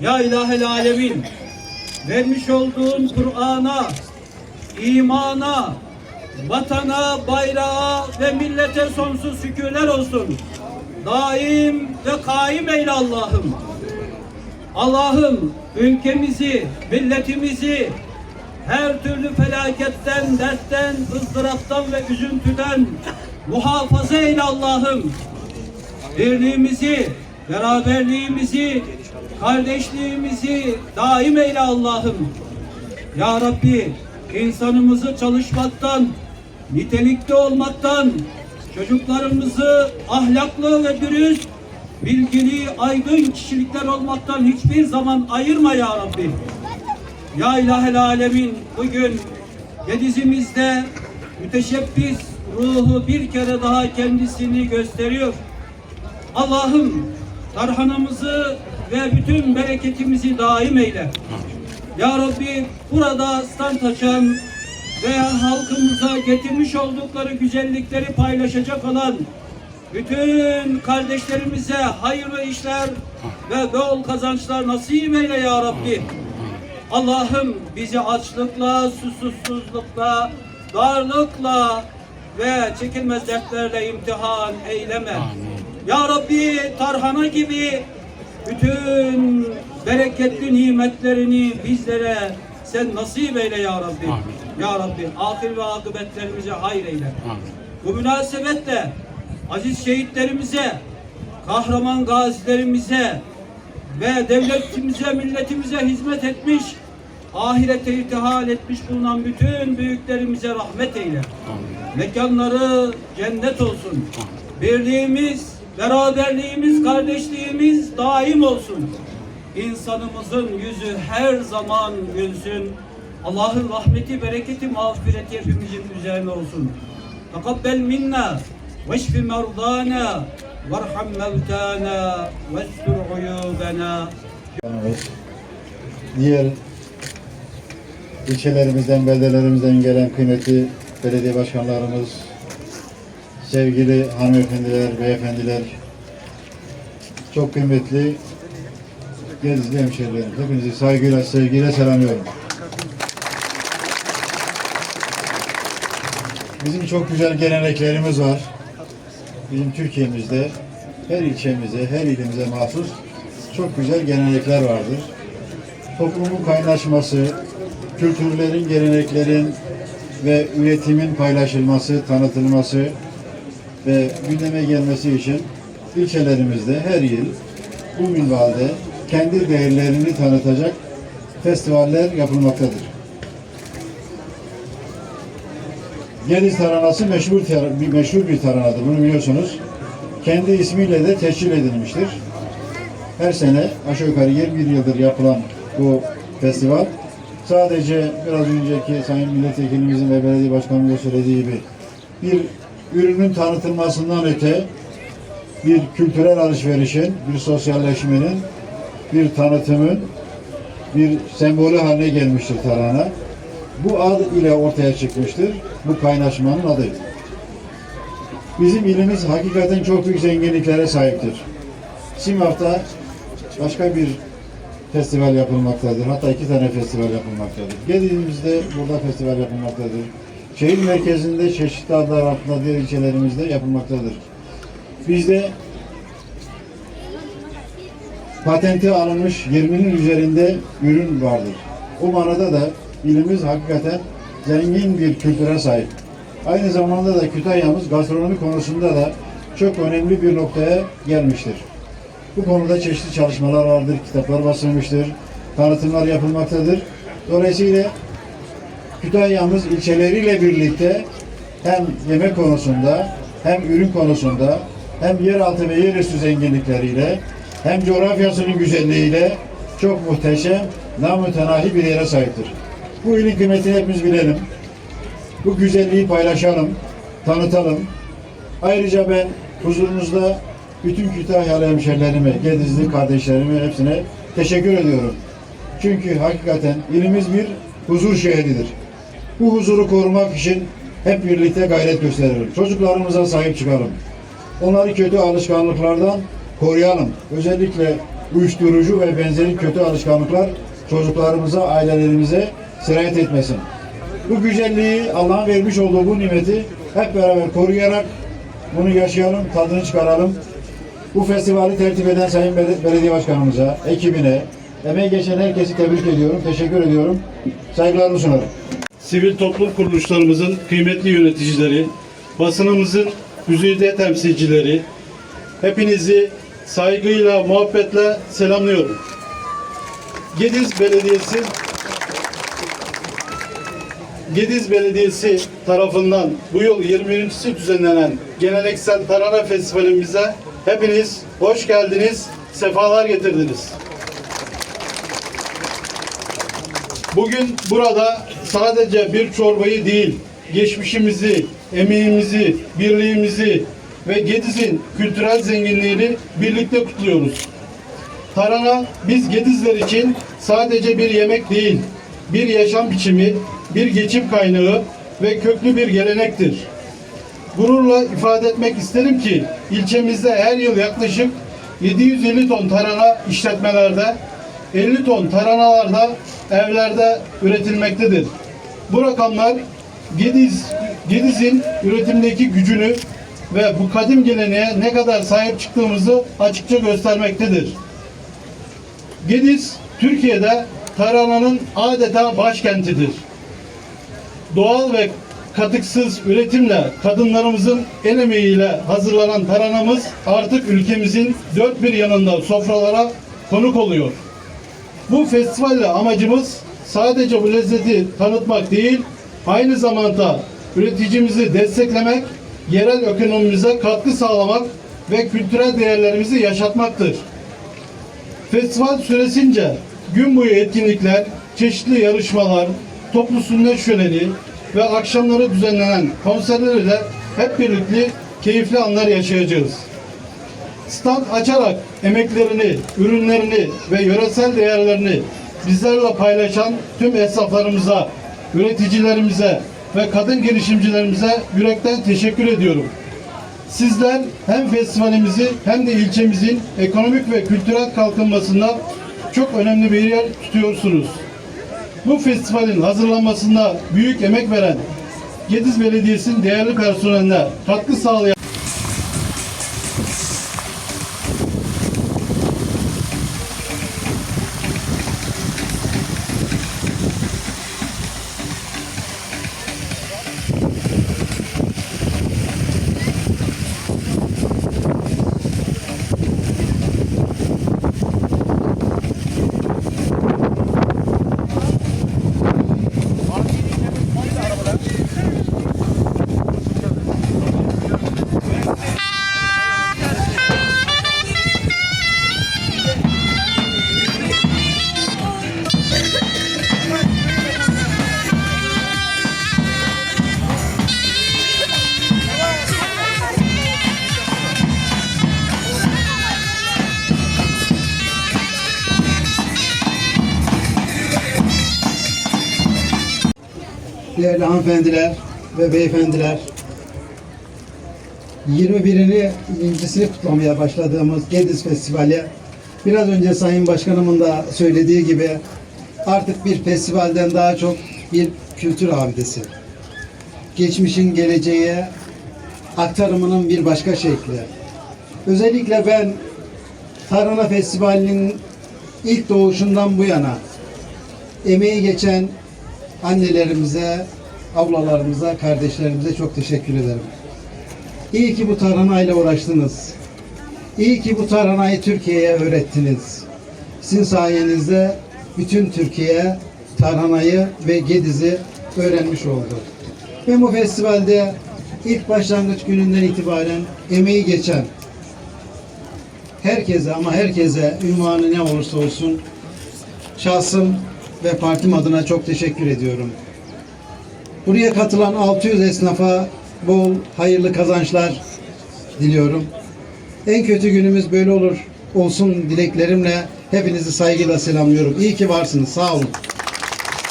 Ya ilahel alemin vermiş olduğun Kur'an'a, imana, vatana, bayrağa ve millete sonsuz şükürler olsun. Daim ve kaim eyle Allah'ım. Allah'ım ülkemizi, milletimizi her türlü felaketten, dertten, ızdıraptan ve üzüntüden muhafaza eyle Allah'ım. Birliğimizi, beraberliğimizi, kardeşliğimizi daim eyle Allah'ım. Ya Rabbi insanımızı çalışmaktan, nitelikli olmaktan, çocuklarımızı ahlaklı ve dürüst, bilgili, aydın kişilikler olmaktan hiçbir zaman ayırma ya Rabbi. Ya ilahel alemin bugün Gedizimizde müteşebbis ruhu bir kere daha kendisini gösteriyor. Allah'ım tarhanamızı ve bütün bereketimizi daim eyle. Ya Rabbi burada stand açan ve halkımıza getirmiş oldukları güzellikleri paylaşacak olan bütün kardeşlerimize hayırlı işler ve bol kazançlar nasip eyle ya Rabbi. Allah'ım bizi açlıkla, susuzlukla, darlıkla ve çekilmez dertlerle imtihan eyleme. Ya Rabbi tarhana gibi bütün bereketli nimetlerini bizlere sen nasip eyle ya Rabbi. Ya Rabbi ahir ve akıbetlerimize hayır eyle. Bu münasebetle aziz şehitlerimize, kahraman gazilerimize ve devletimize, milletimize hizmet etmiş, ahirete irtihal etmiş bulunan bütün büyüklerimize rahmet eyle. Mekanları cennet olsun. Birliğimiz, beraberliğimiz, kardeşliğimiz daim olsun. İnsanımızın yüzü her zaman gülsün. Allah'ın rahmeti, bereketi, mağfireti hepimizin üzerine olsun. Takabbel minna veşfi merdana varham mevtana vestur uyubena Evet. Diğer ilçelerimizden, beldelerimizden gelen kıymetli belediye başkanlarımız, sevgili hanımefendiler, beyefendiler, çok kıymetli Gezli hemşehrilerim. Hepinizi saygıyla, sevgiyle selamlıyorum. Bizim çok güzel geleneklerimiz var. Bizim Türkiye'mizde her ilçemize, her ilimize mahsus çok güzel gelenekler vardır. Toplumun kaynaşması, kültürlerin, geleneklerin ve üretimin paylaşılması, tanıtılması ve gündeme gelmesi için ilçelerimizde her yıl bu minvalde kendi değerlerini tanıtacak festivaller yapılmaktadır. Gediz taranası meşhur, bir meşhur bir taranadır. Bunu biliyorsunuz. Kendi ismiyle de teşkil edilmiştir. Her sene aşağı yukarı 21 yıldır yapılan bu festival sadece biraz önceki Sayın Milletvekilimizin ve Belediye Başkanımızın söylediği gibi bir ürünün tanıtılmasından öte bir kültürel alışverişin, bir sosyalleşmenin, bir tanıtımın bir sembolü haline gelmiştir tarhana. Bu ad ile ortaya çıkmıştır. Bu kaynaşmanın adı. Bizim ilimiz hakikaten çok büyük zenginliklere sahiptir. Simav'da başka bir festival yapılmaktadır. Hatta iki tane festival yapılmaktadır. Gedizimizde burada festival yapılmaktadır. Şehir merkezinde çeşitli adlar altında diğer ilçelerimizde yapılmaktadır. Bizde patenti alınmış 20'nin üzerinde ürün vardır. O manada da ilimiz hakikaten zengin bir kültüre sahip. Aynı zamanda da Kütahya'mız gastronomi konusunda da çok önemli bir noktaya gelmiştir. Bu konuda çeşitli çalışmalar vardır, kitaplar basılmıştır, tanıtımlar yapılmaktadır. Dolayısıyla Kütahya'mız ilçeleriyle birlikte hem yemek konusunda, hem ürün konusunda, hem yeraltı ve yerüstü zenginlikleriyle, hem coğrafyasının güzelliğiyle çok muhteşem, namütenahi bir yere sahiptir. Bu ilin kıymetini hepimiz bilelim. Bu güzelliği paylaşalım, tanıtalım. Ayrıca ben huzurunuzda bütün Kütahyalı hemşerilerime, Gedizli kardeşlerime hepsine teşekkür ediyorum. Çünkü hakikaten ilimiz bir huzur şehridir. Bu huzuru korumak için hep birlikte gayret gösterelim. Çocuklarımıza sahip çıkalım. Onları kötü alışkanlıklardan koruyalım. Özellikle uyuşturucu ve benzeri kötü alışkanlıklar çocuklarımıza, ailelerimize sirayet etmesin. Bu güzelliği Allah'ın vermiş olduğu bu nimeti hep beraber koruyarak bunu yaşayalım, tadını çıkaralım. Bu festivali tertip eden Sayın Bel- Belediye Başkanımıza, ekibine, emeği geçen herkesi tebrik ediyorum, teşekkür ediyorum. Saygılarımı sunarım. Sivil toplum kuruluşlarımızın kıymetli yöneticileri, basınımızın güzide temsilcileri, hepinizi saygıyla, muhabbetle selamlıyorum. Gediz Belediyesi Gediz Belediyesi tarafından bu yıl 20.si düzenlenen geleneksel Tarhana Festivalimize hepiniz hoş geldiniz, sefalar getirdiniz. Bugün burada sadece bir çorbayı değil, geçmişimizi, emeğimizi, birliğimizi ve Gediz'in kültürel zenginliğini birlikte kutluyoruz. Tarhana biz Gedizler için sadece bir yemek değil, bir yaşam biçimi, bir geçim kaynağı ve köklü bir gelenektir. Gururla ifade etmek isterim ki ilçemizde her yıl yaklaşık 750 ton tarhana işletmelerde, 50 ton tarhanalarda evlerde üretilmektedir. Bu rakamlar Gediz, Gediz'in üretimdeki gücünü ve bu kadim geleneğe ne kadar sahip çıktığımızı açıkça göstermektedir. Gediz, Türkiye'de tarhananın adeta başkentidir. Doğal ve katıksız üretimle kadınlarımızın el emeğiyle hazırlanan taranamız artık ülkemizin dört bir yanında sofralara konuk oluyor. Bu festivalle amacımız sadece bu lezzeti tanıtmak değil, aynı zamanda üreticimizi desteklemek, yerel ekonomimize katkı sağlamak ve kültürel değerlerimizi yaşatmaktır. Festival süresince gün boyu etkinlikler, çeşitli yarışmalar, toplu sünnet şöleni ve akşamları düzenlenen konserler ile hep birlikte keyifli anlar yaşayacağız. Stand açarak emeklerini, ürünlerini ve yöresel değerlerini bizlerle paylaşan tüm esnaflarımıza, üreticilerimize ve kadın girişimcilerimize yürekten teşekkür ediyorum. Sizler hem festivalimizi hem de ilçemizin ekonomik ve kültürel kalkınmasında çok önemli bir yer tutuyorsunuz. Bu festivalin hazırlanmasında büyük emek veren Gediz Belediyesi'nin değerli personeline katkı sağlayan Değerli hanımefendiler ve beyefendiler, 21'ini incisini kutlamaya başladığımız Gediz Festivali, biraz önce Sayın Başkanımın da söylediği gibi artık bir festivalden daha çok bir kültür abidesi. Geçmişin geleceğe aktarımının bir başka şekli. Özellikle ben Tarhana Festivali'nin ilk doğuşundan bu yana emeği geçen annelerimize, ablalarımıza, kardeşlerimize çok teşekkür ederim. İyi ki bu tarhanayla uğraştınız. İyi ki bu tarhanayı Türkiye'ye öğrettiniz. Sizin sayenizde bütün Türkiye tarhanayı ve Gediz'i öğrenmiş oldu. Ve bu festivalde ilk başlangıç gününden itibaren emeği geçen herkese ama herkese ünvanı ne olursa olsun şahsım ve partim adına çok teşekkür ediyorum. Buraya katılan 600 esnafa bol hayırlı kazançlar diliyorum. En kötü günümüz böyle olur olsun dileklerimle hepinizi saygıyla selamlıyorum. İyi ki varsınız. Sağ olun.